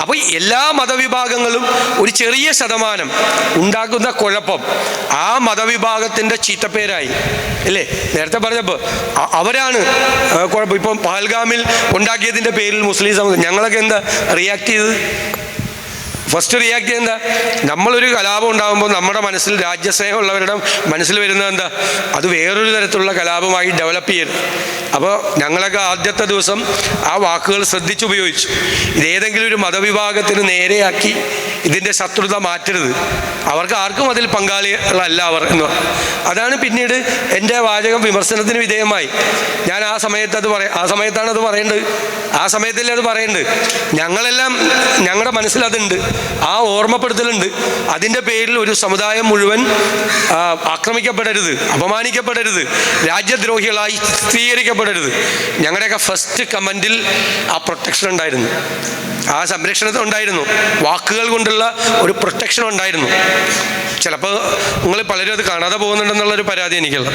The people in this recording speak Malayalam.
അപ്പോൾ എല്ലാ മതവിഭാഗങ്ങളും ഒരു ചെറിയ ശതമാനം ഉണ്ടാക്കുന്ന കുഴപ്പം ആ മതവിഭാഗത്തിന്റെ ചീത്തപ്പേരായി. അല്ലേ? നേരത്തെ പറഞ്ഞപ്പോൾ അവരാണ് കുഴപ്പം. ഇപ്പം പഹൽഗാമിൽ ഉണ്ടാക്കിയതിന്റെ പേരിൽ മുസ്ലിം സമൂഹം ഞങ്ങളൊക്കെ എന്താ റിയാക്ട് ചെയ്തത്? ഫസ്റ്റ് റിയാക്ട് ചെയ്യുന്നത് നമ്മളൊരു കലാപം ഉണ്ടാകുമ്പോൾ നമ്മുടെ മനസ്സിൽ രാജ്യസ്നേഹമുള്ളവരുടെ മനസ്സിൽ വരുന്നത് എന്താ? അത് വേറൊരു തരത്തിലുള്ള കലാപമായി ഡെവലപ്പ് ചെയ്യരുത്. അപ്പോൾ ഞങ്ങളൊക്കെ ആദ്യത്തെ ദിവസം ആ വാക്കുകൾ ശ്രദ്ധിച്ചുപയോഗിച്ചു. ഇതേതെങ്കിലും ഒരു മതവിഭാഗത്തിന് നേരെയാക്കി ഇതിന്റെ ശത്രുത മാറ്റരുത്. അവർക്ക് ആർക്കും അതിൽ പങ്കാളികളല്ല അവർ എന്ന്. അതാണ് പിന്നീട് എന്റെ വാചകം വിമർശനത്തിന് വിധേയമായി. ഞാൻ ആ സമയത്ത് അത് പറയാം ആ സമയത്താണ് അത് പറയേണ്ടത്. ആ സമയത്തല്ലേ അത് പറയേണ്ടത്. ഞങ്ങളെല്ലാം ഞങ്ങളുടെ മനസ്സിൽ അതുണ്ട്. ആ ഓർമ്മപ്പെടുത്തലുണ്ട്. അതിന്റെ പേരിൽ ഒരു സമുദായം മുഴുവൻ ആക്രമിക്കപ്പെടരുത് അപമാനിക്കപ്പെടരുത് രാജ്യദ്രോഹികളായി സ്ഥിരീകരിക്കപ്പെടരുത് ഞങ്ങളുടെയൊക്കെ ഫസ്റ്റ് കമന്റിൽ ആ പ്രൊട്ടക്ഷൻ ഉണ്ടായിരുന്നു. ആ സംരക്ഷണത്തിൽ ഉണ്ടായിരുന്നു. വാക്കുകൾ കൊണ്ടുള്ള ഒരു പ്രൊട്ടക്ഷൻ ഉണ്ടായിരുന്നു. ചിലപ്പോൾ നിങ്ങൾ പലരും അത് കാണാതെ പോകുന്നുണ്ടെന്നുള്ളൊരു പരാതി എനിക്കുള്ള.